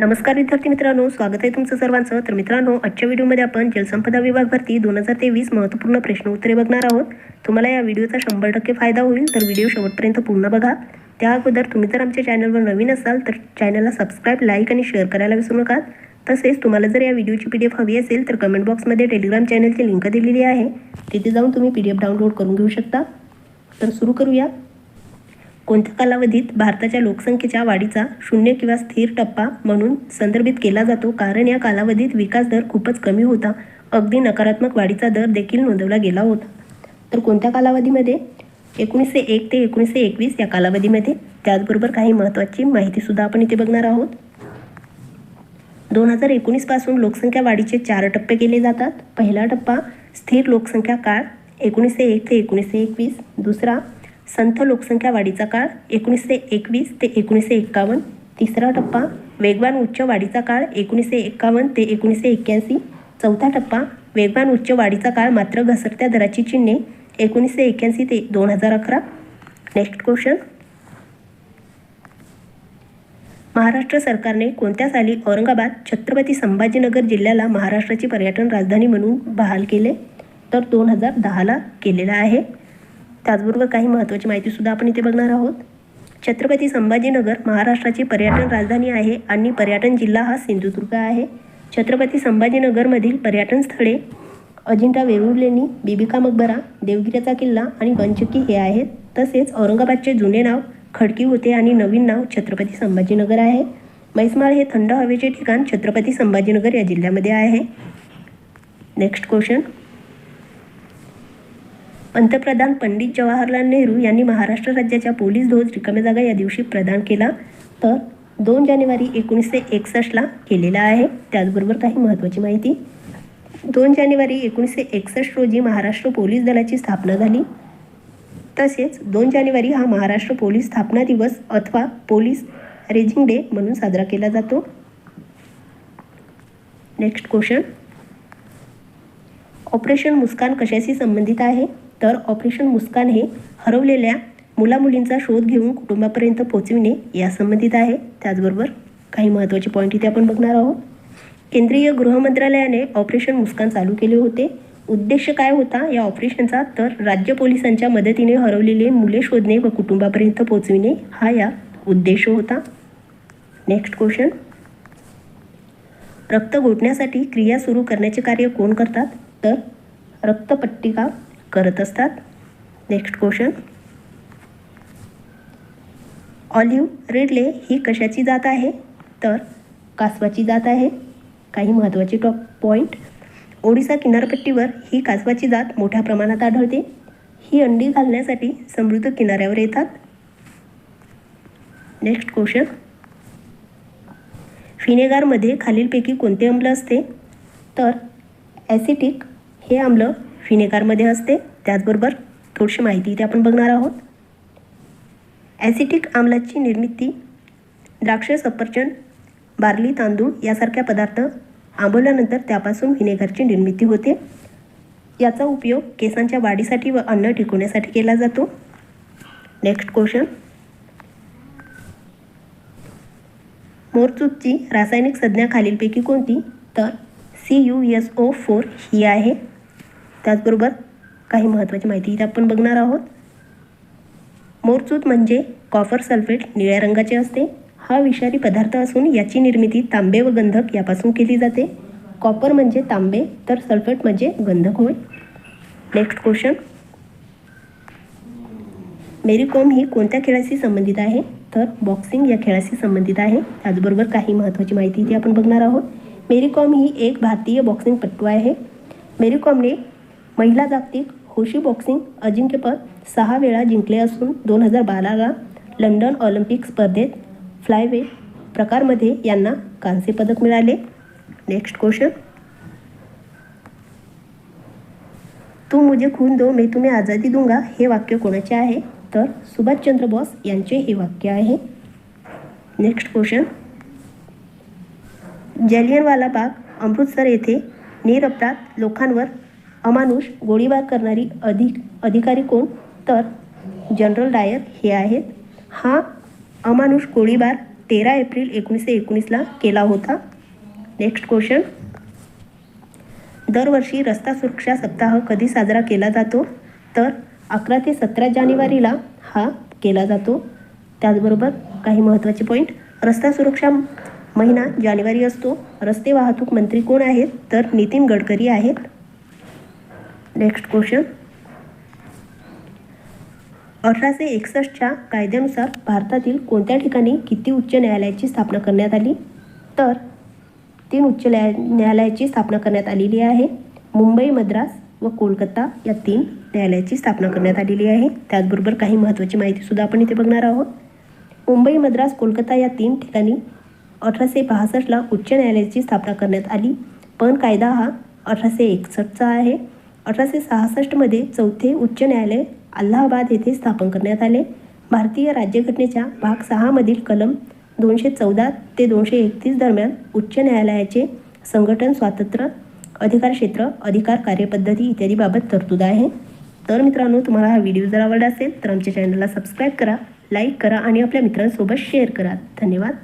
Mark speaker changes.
Speaker 1: नमस्कार विद्यार्थी मित्रांनो स्वागत आहे तुमचं सर्वांचं. तर मित्रांनो आजच्या व्हिडिओमध्ये आपण जलसंपदा विभाग भरती दोन हजार तेवीस महत्त्वपूर्ण प्रश्न उत्तरे बघणार आहोत. तुम्हाला या व्हिडिओचा शंभर टक्के फायदा होईल तर व्हिडिओ शेवटपर्यंत पूर्ण बघा. त्या अगोदर तुम्ही जर आमच्या चॅनलवर नवीन असाल तर चॅनलला सबस्क्राईब लाईक आणि शेअर करायला विसरू नका. तसेच तुम्हाला जर या व्हिडिओची पी डी एफ हवी असेल तर कमेंट बॉक्समध्ये टेलिग्राम चॅनलची लिंक दिलेली आहे. तिथे जाऊन तुम्ही पी डी एफ डाउनलोड करून घेऊ शकता. तर सुरू करूया. कोणत्या कालावधीत भारताच्या लोकसंख्येच्या वाढीचा शून्य किंवा स्थिर टप्पा म्हणून संदर्भित केला जातो? कारण या कालावधीत विकास दर खूपच कमी होता. अगदी नकारात्मक वाढीचा दर देखील नोंदवला गेला होता. तर कोणत्या कालावधीमध्ये? एकोणीसशे एक ते एकोणीसशे एकवीस या कालावधीमध्ये. त्याचबरोबर काही महत्त्वाची माहितीसुद्धा आपण इथे बघणार आहोत. दोन हजार एकोणीसपासून लोकसंख्या वाढीचे चार टप्पे केले जातात. पहिला टप्पा स्थिर लोकसंख्या काळ एकोणीसशे एक ते एकोणीसशे एकवीस. दुसरा संथ लोकसंख्या वाढीचा काळ एकोणीसशे एकवीस ते एकोणीसशे एक्कावन्न. तिसरा टप्पा वेगवान उच्च वाढीचा काळ एकोणीसशे एक्कावन्न ते एकोणीसशे एक्क्याऐंशी. चौथा टप्पा वेगवान उच्च वाढीचा काळ मात्र घसरत्या दराची चिन्हे एकोणीसशे एक्क्याऐंशी ते दोन हजार अकरा. नेक्स्ट क्वेश्चन महाराष्ट्र सरकारने कोणत्या साली औरंगाबाद छत्रपती संभाजीनगर जिल्ह्याला महाराष्ट्राची पर्यटन राजधानी म्हणून बहाल केले? तर दोन हजार दहाला केलेला आहे. त्याचबरोबर काही महत्त्वाची माहितीसुद्धा आपण इथे बघणार आहोत. छत्रपती संभाजीनगर महाराष्ट्राची पर्यटन राजधानी आहे आणि पर्यटन जिल्हा हा सिंधुदुर्ग आहे. छत्रपती संभाजीनगरमधील पर्यटन स्थळे अजिंठा वेरूळ लेणी बिबिका मकबरा देवगिरीचा किल्ला आणि गंचकी हे आहेत. तसेच औरंगाबादचे जुने नाव खडकी होते आणि नवीन नाव छत्रपती संभाजीनगर आहे. मैसमाळ हे थंड हवेचे ठिकाण छत्रपती संभाजीनगर या जिल्ह्यामध्ये आहे. Next question. पंतप्रधान पंडित जवाहरलाल नेहरू यांनी महाराष्ट्र राज्याच्या पोलीस ध्वज रिकाम्या जागा या दिवशी प्रदान केला. तर दोन जानेवारी एकोणीसशे एकसष्टला केलेला आहे. त्याचबरोबर काही महत्त्वाची माहिती. दोन जानेवारी एकोणीसशे एकसष्ट रोजी महाराष्ट्र पोलीस दलाची स्थापना झाली. तसेच दोन जानेवारी हा महाराष्ट्र पोलीस स्थापना दिवस अथवा पोलीस रेजिंग डे म्हणून साजरा केला जातो. Next question. ऑपरेशन मुस्कान कशाशी संबंधित आहे? तर ऑपरेशन मुस्कान हे हरवलेल्या मुलामुलींचा शोध घेऊन कुटुंबापर्यंत पोहोचविणे या संबंधित आहे. त्याचबरोबर काही महत्त्वाचे पॉईंट इथे आपण बघणार आहोत. केंद्रीय गृह मंत्रालयाने ऑपरेशन मुस्कान चालू केले होते. उद्देश काय होता? या ऑपरेशनचा तर राज्य पोलिसांच्या मदतीने हरवलेले मुले शोधणे व कुटुंबापर्यंत पोहोचविणे हा या उद्देश होता. नेक्स्ट क्वेश्चन रक्त घोटण्यासाठी क्रिया सुरू करण्याचे कार्य कोण करतात? तर रक्तपट्टिका करत असतात. नेक्स्ट क्वेश्चन ऑलिव्ह रेडले ही कशाची जात आहे? तर कासवाची जात आहे. काही महत्त्वाचे टॉप पॉईंट ओडिसा किनारपट्टीवर ही कासवाची जात मोठ्या प्रमाणात आढळते. ही अंडी घालण्यासाठी समृद्ध किनाऱ्यावर येतात. नेक्स्ट क्वेश्चन फिनेगारमध्ये खालीलपैकी कोणते आम्ल असते? तर ॲसिटिक हे आम्ल फिनेकारमध्ये असते. त्याचबरोबर थोडीशी माहिती इथे आपण बघणार आहोत. ॲसिटिक आम्लाची निर्मिती द्राक्ष सफरचंद बार्ली तांदूळ यासारख्या पदार्थ आंबवल्यानंतर त्यापासून व्हिनेगरची निर्मिती होते. याचा उपयोग केसांच्या वाढीसाठी व अन्न टिकवण्यासाठी केला जातो. Next question. मोरचूतची रासायनिक संज्ञा खालीलपैकी कोणती? तर C U S O four ही आहे. त्याचबरोबर काही महत्त्वाची माहिती इथे आपण बघणार आहोत. मोरचूत म्हणजे कॉपर सल्फेट निळ्या रंगाचे असते. हा विषारी पदार्थ असून याची निर्मिती तांबे व गंधक यापासून केली जाते. कॉपर म्हणजे तांबे तर सल्फेट म्हणजे गंधक होय. Next question. मेरी कॉम ही कोणत्या खेळाशी संबंधित आहे? तर बॉक्सिंग या खेळाशी संबंधित आहे. त्याचबरोबर काही महत्त्वाची माहिती इथे आपण बघणार आहोत. मेरी कॉम ही एक भारतीय बॉक्सिंगपटू आहे. मेरी कॉमने महिला जागतिक होशी बॉक्सिंग अजिंक्यपद सहा वेळा जिंकले असून दोन हजार बाराला लंडन ऑलिम्पिक स्पर्धेत फ्लायवे प्रकारमध्ये यांना कांस्य पदक मिळाले. नेक्स्ट क्वेश्चन तू मुझे खून दो मैं तुम्हें आझादी दूंगा हे वाक्य कोणाचे आहे? तर सुभाषचंद्र बोस यांचे हे वाक्य आहे. नेक्स्ट क्वेश्चन जालियनवाला बाग अमृतसर येथे निरपराध लोकांवर अमानुष गोळीबार करणारी अधिक अधिकारी कोण? तर जनरल डायर हे आहेत. हा अमानुष गोळीबार तेरा एप्रिल एकोणीसशे एकोणीसला केला होता. नेक्स्ट क्वेश्चन दरवर्षी रस्ता सुरक्षा सप्ताह कधी साजरा केला जातो? तर अकरा ते सतरा जानेवारीला हा केला जातो. त्याचबरोबर काही महत्त्वाचे पॉईंट रस्ता सुरक्षा महिना जानेवारी असतो. रस्ते वाहतूक मंत्री कोण आहेत? तर नितीन गडकरी आहेत. नेक्स्ट क्वेश्चन अठराशे एकसष्टच्या कायद्यानुसार भारतातील कोणत्या ठिकाणी किती उच्च न्यायालयाची स्थापना करण्यात आली? तर तीन उच्च न्याय न्यायालयाची स्थापना करण्यात आलेली आहे. मुंबई मद्रास व कोलकाता या तीन न्यायालयाची स्थापना करण्यात आलेली आहे. त्याचबरोबर काही महत्त्वाची माहितीसुद्धा आपण इथे बघणार आहोत. मुंबई मद्रास कोलकाता या तीन ठिकाणी अठराशे बासष्टला उच्च न्यायालयाची स्थापना करण्यात आली. पण कायदा हा अठराशे एकसष्टचा आहे. अठराशे सहासष्टमध्ये चौथे उच्च न्यायालय अलाहाबाद येथे स्थापन करण्यात आले. भारतीय राज्यघटनेच्या भाग सहामधील कलम दोनशे चौदा ते दोनशे एकतीस दरम्यान उच्च न्यायालयाचे संघटन स्वातंत्र्य अधिकार क्षेत्र अधिकार कार्यपद्धती इत्यादीबाबत तरतूद आहे. तर मित्रांनो तुम्हाला हा व्हिडिओ जर आवडला असेल तर आमच्या चॅनलला सबस्क्राईब करा लाईक करा आणि आपल्या मित्रांसोबत शेअर करा. धन्यवाद.